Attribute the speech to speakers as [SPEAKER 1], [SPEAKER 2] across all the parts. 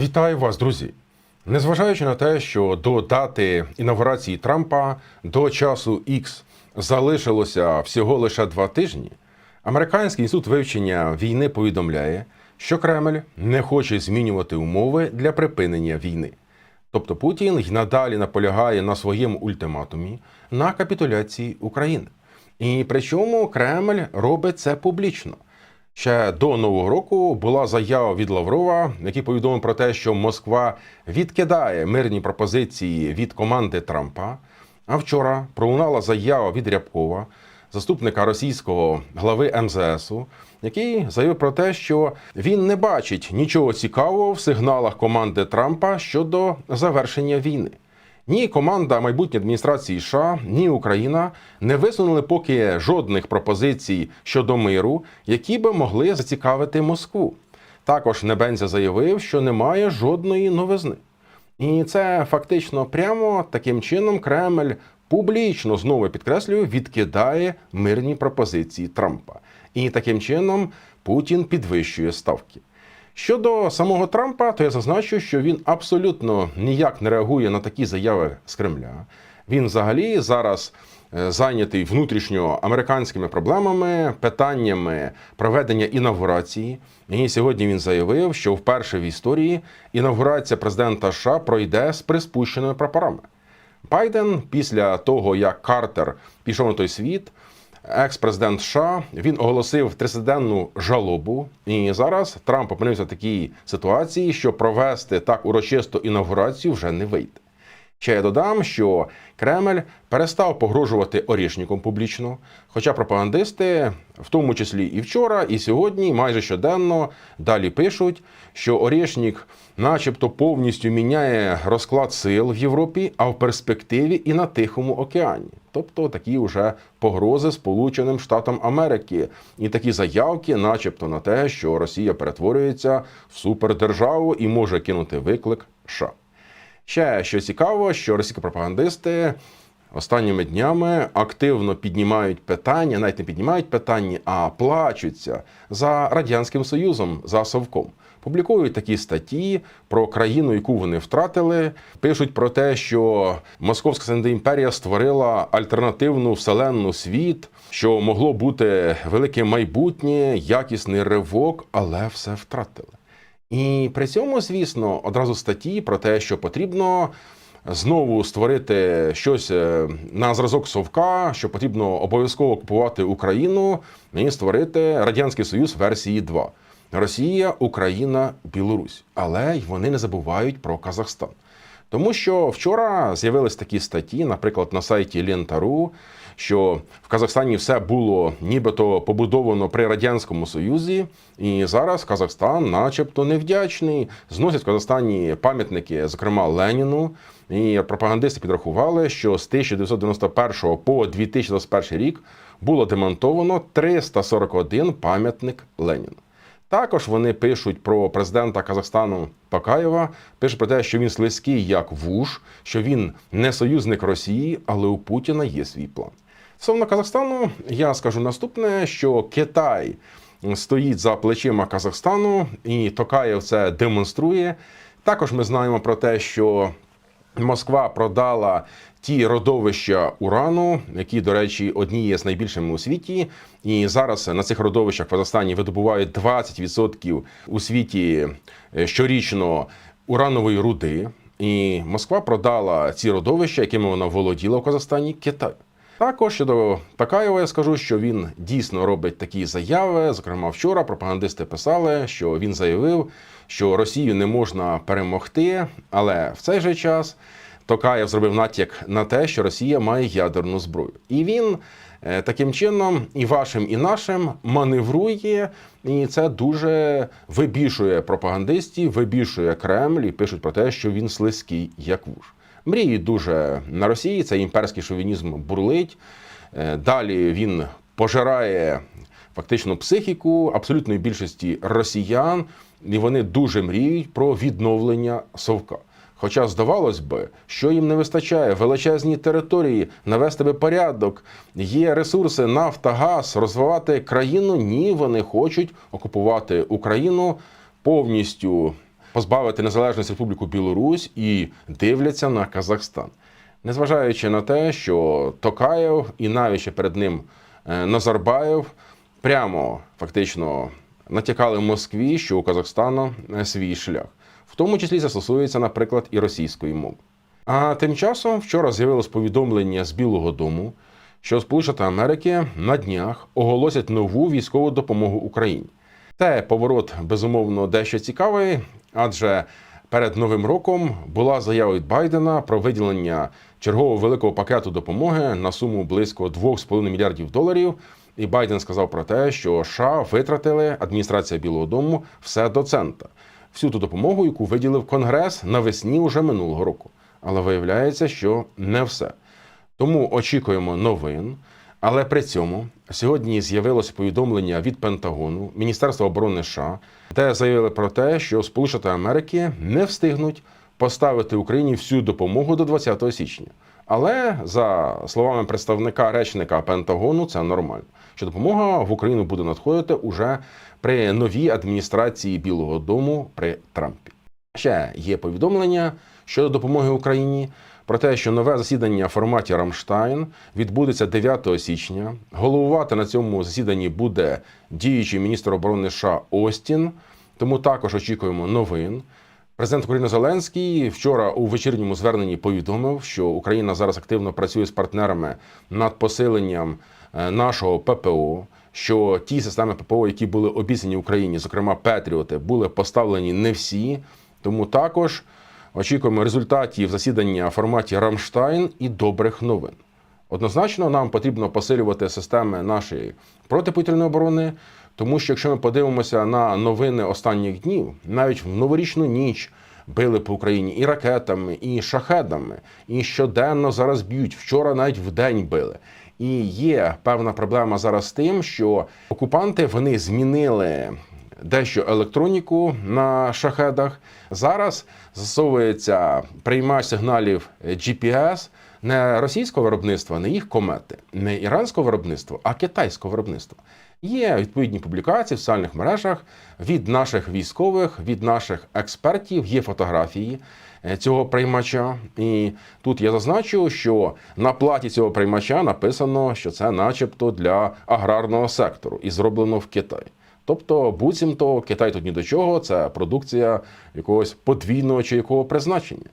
[SPEAKER 1] Вітаю вас, друзі! Незважаючи на те, що до дати інавгурації Трампа до часу X залишилося всього лише два тижні, Американський інститут вивчення війни повідомляє, що Кремль не хоче змінювати умови для припинення війни. Тобто Путін й надалі наполягає на своєму ультиматумі на капітуляції України. І причому Кремль робить це публічно. Ще до нового року була заява від Лаврова, який повідомив про те, що Москва відкидає мирні пропозиції від команди Трампа. А вчора пролунала заява від Рябкова, заступника російського глави МЗСу, який заявив про те, що він не бачить нічого цікавого в сигналах команди Трампа щодо завершення війни. Ні команда майбутньої адміністрації США, ні Україна не висунули поки жодних пропозицій щодо миру, які би могли зацікавити Москву. Також Небензя заявив, що немає жодної новизни. І це фактично прямо таким чином Кремль публічно знову підкреслюю відкидає мирні пропозиції Трампа. І таким чином Путін підвищує ставки. Щодо самого Трампа, то я зазначу, що він абсолютно ніяк не реагує на такі заяви з Кремля. Він взагалі зараз е, зайнятий внутрішньоамериканськими проблемами, питаннями проведення інавгурації. І сьогодні він заявив, що вперше в історії інавгурація президента США пройде з приспущеними прапорами. Байден, після того як Картер пішов на той світ, екс-президент США, він оголосив тридцятиденну жалобу. І зараз Трамп опинився в такій ситуації, що провести так урочисту інавгурацію вже не вийде. Ще я додам, що Кремль перестав погрожувати орішником публічно, хоча пропагандисти, в тому числі і вчора, і сьогодні, майже щоденно далі пишуть, що Орішнік начебто повністю міняє розклад сил в Європі, а в перспективі і на Тихому океані. Тобто такі вже погрози Сполученим Штатам Америки і такі заявки, начебто, на те, що Росія перетворюється в супердержаву і може кинути виклик США. Ще що цікаво, що російські пропагандисти останніми днями активно піднімають питання, навіть не піднімають питання, а плачуться за радянським союзом, за совком. Публікують такі статті про країну, яку вони втратили. Пишуть про те, що Московська Сенда імперія створила альтернативну вселенну світ, що могло бути велике майбутнє, якісний ривок, але все втратили. І при цьому, звісно, одразу статті про те, що потрібно знову створити щось е, на зразок совка, що потрібно обов'язково купувати Україну і створити Радянський Союз версії 2. Росія, Україна, Білорусь. Але вони не забувають про Казахстан. Тому що вчора з'явились такі статті, наприклад, на сайті Лента.ру, що в Казахстані все було нібито побудовано при радянському союзі, і зараз Казахстан, начебто, невдячний. Зносять в Казахстані пам'ятники, зокрема Леніну. І пропагандисти підрахували, що з 1991 по 2021 рік було демонтовано 341 пам'ятник Леніну. Також вони пишуть про президента Казахстану Токаєва, пишуть про те, що він слизький як вуж, що він не союзник Росії, але у Путіна є свій план. Стосовно Казахстану, я скажу наступне: що Китай стоїть за плечима Казахстану, і Токаєв це демонструє. Також ми знаємо про те, що Москва продала ті родовища урану, які, до речі, одні є з найбільшими у світі. І зараз на цих родовищах в Казахстані видобувають 20% у світі е, щорічно уранової руди. І Москва продала ці родовища, якими вона володіла в Казахстані, Китаю. Також щодо Такаєва я скажу, що він дійсно робить такі заяви. Зокрема, вчора пропагандисти писали, що він заявив, що Росію не можна перемогти, але в цей же час Токаєв зробив натяк на те, що Росія має ядерну зброю, і він е, таким чином і вашим, і нашим маневрує, і це дуже вибішує пропагандистів, вибішує Кремль і пишуть про те, що він слизький як вуж. Мріють дуже на Росії. Це імперський шовінізм бурлить. Е, Далі він пожирає фактично психіку абсолютної більшості росіян, і вони дуже мріють про відновлення совка. Хоча здавалось би, що їм не вистачає величезні території, навести би порядок, є ресурси, нафта, газ, розвивати країну. Ні, вони хочуть окупувати Україну повністю позбавити незалежність Республіку Білорусь і дивляться на Казахстан. Незважаючи на те, що Токаєв і навіть перед ним е, Назарбаєв прямо фактично натякали Москві, що у Казахстану е, свій шлях. В тому числі це стосується, наприклад, і російської мови. А тим часом вчора з'явилось повідомлення з Білого Дому, що Сполучені Америки на днях оголосять нову військову допомогу Україні. Це поворот, безумовно, дещо цікавий, адже перед новим роком була заява від Байдена про виділення чергового великого пакету допомоги на суму близько 2,5 мільярдів доларів. І Байден сказав про те, що США витратили адміністрація Білого Дому все до цента, всю ту допомогу, яку виділив Конгрес навесні уже минулого року. Але виявляється, що не все. Тому очікуємо новин. Але при цьому сьогодні з'явилося повідомлення від Пентагону, Міністерства оборони США, де заявили про те, що Сполучені Америки не встигнуть поставити Україні всю допомогу до 20 січня. Але за словами представника речника Пентагону, це нормально. Що допомога в Україну буде надходити уже при новій адміністрації Білого Дому при Трампі. Ще є повідомлення щодо допомоги Україні про те, що нове засідання в форматі Рамштайн відбудеться 9 січня. Головувати на цьому засіданні буде діючий міністр оборони США Остін. Тому також очікуємо новин. Президент України Зеленський вчора у вечірньому зверненні повідомив, що Україна зараз активно працює з партнерами над посиленням нашого ППО. Що ті системи ППО, які були обіцяні Україні, зокрема Петріоти, були поставлені не всі. Тому також очікуємо результатів засідання в форматі Рамштайн і добрих новин. Однозначно, нам потрібно посилювати системи нашої протиповітряної оборони, тому що якщо ми подивимося на новини останніх днів, навіть в новорічну ніч били по Україні і ракетами, і шахедами, і щоденно зараз б'ють. Вчора навіть в день били. І є певна проблема зараз з тим, що окупанти вони змінили дещо електроніку на шахедах. Зараз засовується приймач сигналів GPS не російського виробництва, не їх комети, не іранського виробництва, а китайського виробництва. Є відповідні публікації в соціальних мережах від наших військових, від наших експертів, є фотографії е, цього приймача. І тут я зазначу, що на платі цього приймача написано, що це, начебто, для аграрного сектору і зроблено в Китаї. Тобто, буцімто Китай тут ні до чого, це продукція якогось подвійного чи якого призначення.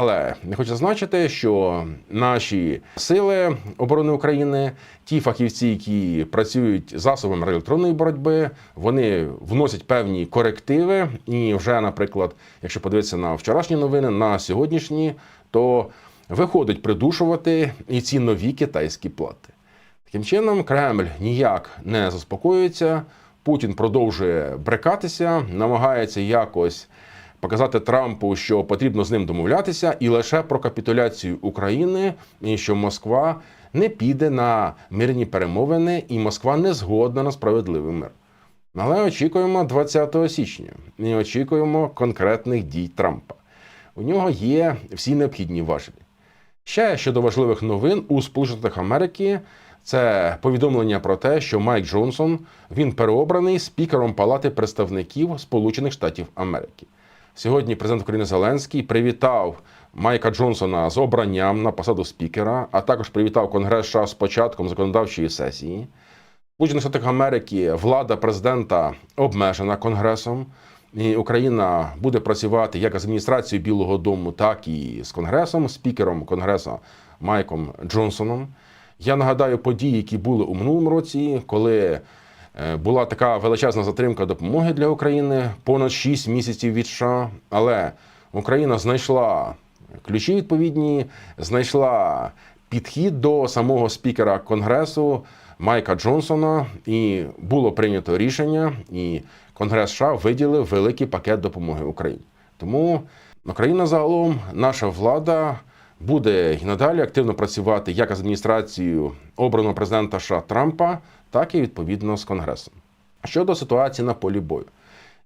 [SPEAKER 1] Але не хочу зазначити, що наші сили оборони України, ті фахівці, які працюють засобами електронної боротьби, вони вносять певні корективи. І вже, наприклад, якщо подивитися на вчорашні новини, на сьогоднішні, то виходить придушувати і ці нові китайські плати. Таким чином, Кремль ніяк не заспокоюється. Путін продовжує брекатися, намагається якось показати Трампу, що потрібно з ним домовлятися, і лише про капітуляцію України, і що Москва не піде на мирні перемовини, і Москва не згодна на справедливий мир. Але очікуємо 20 січня і очікуємо конкретних дій Трампа. У нього є всі необхідні важелі. Ще щодо важливих новин у Сполучених Америки. Це повідомлення про те, що Майк Джонсон він переобраний спікером Палати представників Сполучених Штатів Америки. Сьогодні президент України Зеленський привітав Майка Джонсона з обранням на посаду спікера, а також привітав Конгрес США з початком законодавчої сесії. Сполучених Штатах Америки влада президента обмежена Конгресом. І Україна буде працювати як з адміністрацією Білого Дому, так і з Конгресом, спікером Конгресу Майком Джонсоном. Я нагадаю події, які були у минулому році, коли була така величезна затримка допомоги для України, понад 6 місяців від США. Але Україна знайшла ключі відповідні, знайшла підхід до самого спікера Конгресу Майка Джонсона, і було прийнято рішення, і Конгрес США виділив великий пакет допомоги Україні. Тому Україна загалом, наша влада буде і надалі активно працювати як з адміністрацією обраного президента США Трампа, так і відповідно з Конгресом. Щодо ситуації на полі бою.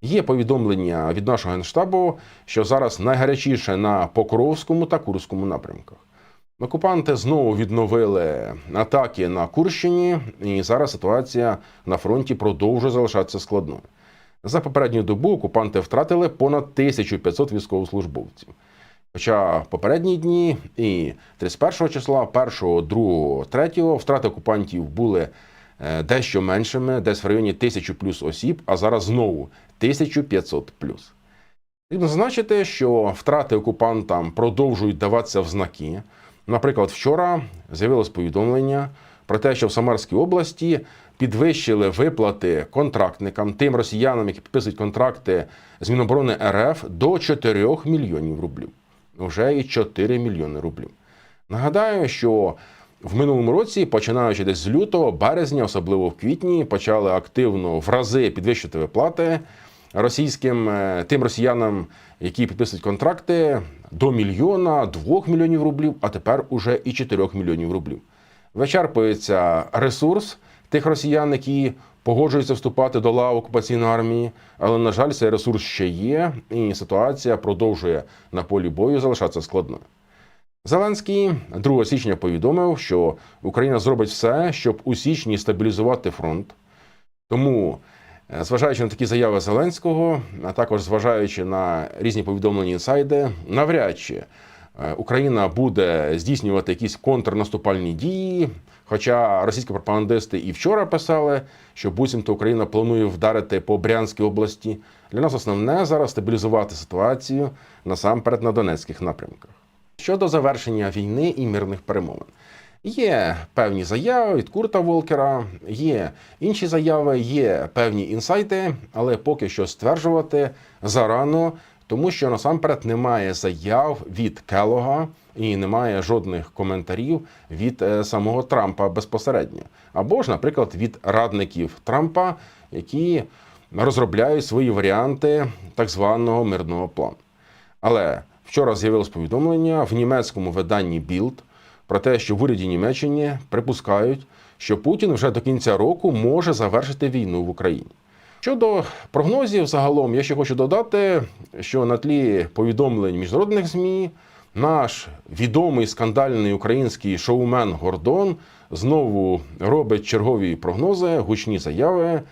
[SPEAKER 1] Є повідомлення від нашого генштабу, що зараз найгарячіше на Покровському та Курському напрямках. Окупанти знову відновили атаки на Курщині, і зараз ситуація на фронті продовжує залишатися складною. За попередню добу окупанти втратили понад 1500 військовослужбовців. Хоча попередні дні і 31 числа, 1, 2, 3 втрати окупантів були дещо меншими, десь в районі 1000 плюс осіб, а зараз знову 1500 плюс. Потрібно зазначити, що втрати окупантам продовжують даватися в знаки. Наприклад, вчора з'явилось повідомлення про те, що в Самарській області підвищили виплати контрактникам, тим росіянам, які підписують контракти з Міноборони РФ до 4 мільйонів рублів. Вже і 4 мільйони рублів. Нагадаю, що в минулому році, починаючи десь з лютого, березня, особливо в квітні, почали активно в рази підвищити виплати російським е, тим росіянам, які підписують контракти до мільйона, двох мільйонів рублів, а тепер уже і 4 мільйонів рублів. Вичерпується ресурс тих росіян, які погоджуються вступати до лав окупаційної армії, але на жаль, цей ресурс ще є, і ситуація продовжує на полі бою залишатися складною. Зеленський 2 січня повідомив, що Україна зробить все, щоб у січні стабілізувати фронт. Тому, е, зважаючи на такі заяви Зеленського, а також зважаючи на різні повідомлення інсайди, навряд чи е, Україна буде здійснювати якісь контрнаступальні дії. Хоча російські пропагандисти і вчора писали, що буцімто Україна планує вдарити по Брянській області. Для нас основне зараз стабілізувати ситуацію насамперед на Донецьких напрямках. Щодо завершення війни і мирних перемовин. Є певні заяви від Курта Волкера, є інші заяви, є певні інсайти, але поки що стверджувати зарано, тому що насамперед немає заяв від Келога і немає жодних коментарів від е, самого Трампа безпосередньо, або ж, наприклад, від радників Трампа, які розробляють свої варіанти так званого мирного плану. Але вчора з'явилось повідомлення в німецькому виданні Bild про те, що в уряді Німеччини припускають, що Путін вже до кінця року може завершити війну в Україні. Щодо прогнозів, загалом я ще хочу додати, що на тлі повідомлень міжнародних ЗМІ наш відомий скандальний український шоумен Гордон знову робить чергові прогнози, гучні заяви.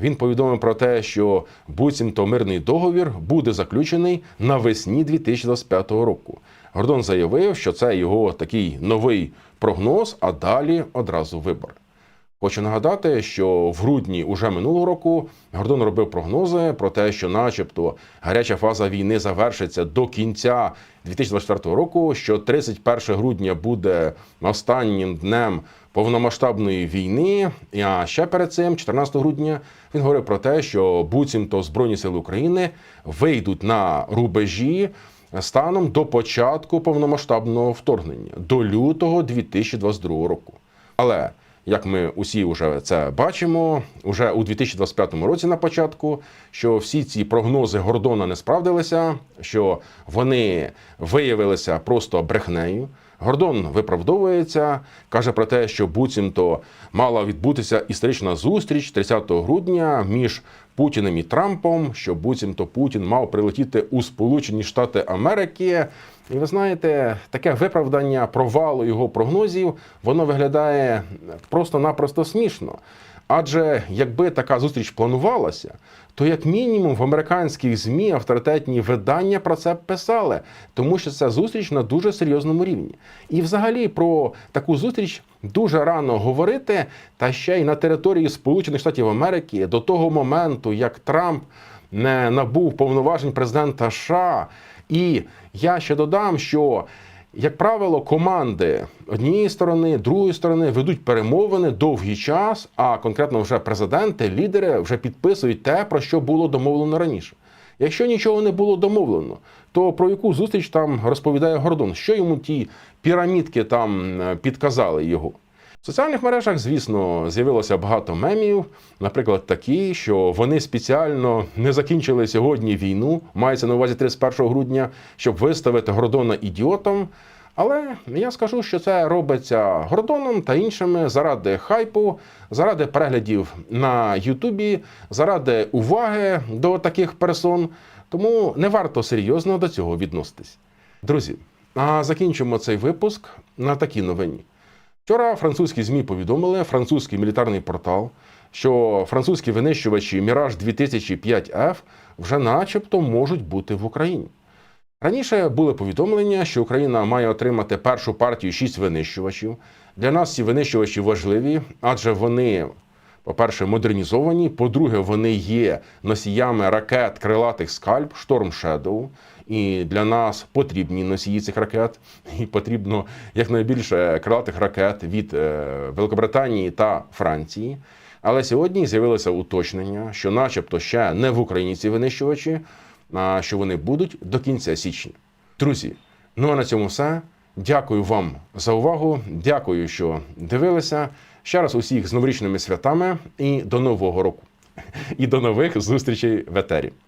[SPEAKER 1] Він повідомив про те, що буцімто мирний договір буде заключений навесні 2025 року. Гордон заявив, що це його такий новий прогноз, а далі одразу вибори. Хочу нагадати, що в грудні уже минулого року Гордон робив прогнози про те, що, начебто, гаряча фаза війни завершиться до кінця 2024 року. Що 31 грудня буде останнім днем повномасштабної війни. А ще перед цим, 14 грудня, він говорив про те, що буцімто Збройні сили України вийдуть на рубежі станом до початку повномасштабного вторгнення до лютого 2022 року. Але як ми усі вже це бачимо, уже у 2025 році на початку, що всі ці прогнози Гордона не справдилися, що вони виявилися просто брехнею. Гордон виправдовується, каже про те, що буцімто мала відбутися історична зустріч 30 грудня між Путіним і Трампом, що буцімто Путін мав прилетіти у Сполучені Штати Америки. І ви знаєте, таке виправдання провалу його прогнозів, воно виглядає просто-напросто смішно. Адже якби така зустріч планувалася, то як мінімум в американських змі авторитетні видання про це писали, тому що це зустріч на дуже серйозному рівні. І, взагалі, про таку зустріч дуже рано говорити, та ще й на території Сполучених Штатів Америки до того моменту, як Трамп не набув повноважень президента США. І я ще додам, що як правило, команди однієї сторони, другої сторони ведуть перемовини довгий час, а конкретно вже президенти, лідери вже підписують те, про що було домовлено раніше. Якщо нічого не було домовлено, то про яку зустріч там розповідає Гордон? Що йому ті пірамідки там е, підказали його? В соціальних мережах, звісно, з'явилося багато мемів, наприклад, такі, що вони спеціально не закінчили сьогодні війну, мається на увазі 31 грудня, щоб виставити Гордона ідіотом. Але я скажу, що це робиться Гордоном та іншими заради хайпу, заради переглядів на Ютубі, заради уваги до таких персон. Тому не варто серйозно до цього відноситись. Друзі, а закінчимо цей випуск на такій новині. Вчора французькі ЗМІ повідомили, французький мілітарний портал, що французькі винищувачі Міраж 2005 f вже начебто можуть бути в Україні. Раніше були повідомлення, що Україна має отримати першу партію шість винищувачів. Для нас ці винищувачі важливі, адже вони, по-перше, модернізовані. По-друге, вони є носіями ракет крилатих скальп Storm Shadow. І для нас потрібні носії цих ракет. І потрібно якнайбільше крилатих ракет від е, Великобританії та Франції. Але сьогодні з'явилося уточнення, що, начебто, ще не в Україні ці винищувачі, а що вони будуть до кінця січня. Друзі, ну а на цьому все. Дякую вам за увагу. Дякую, що дивилися. Ще раз усіх з новорічними святами і до нового року. І до нових зустрічей в етері.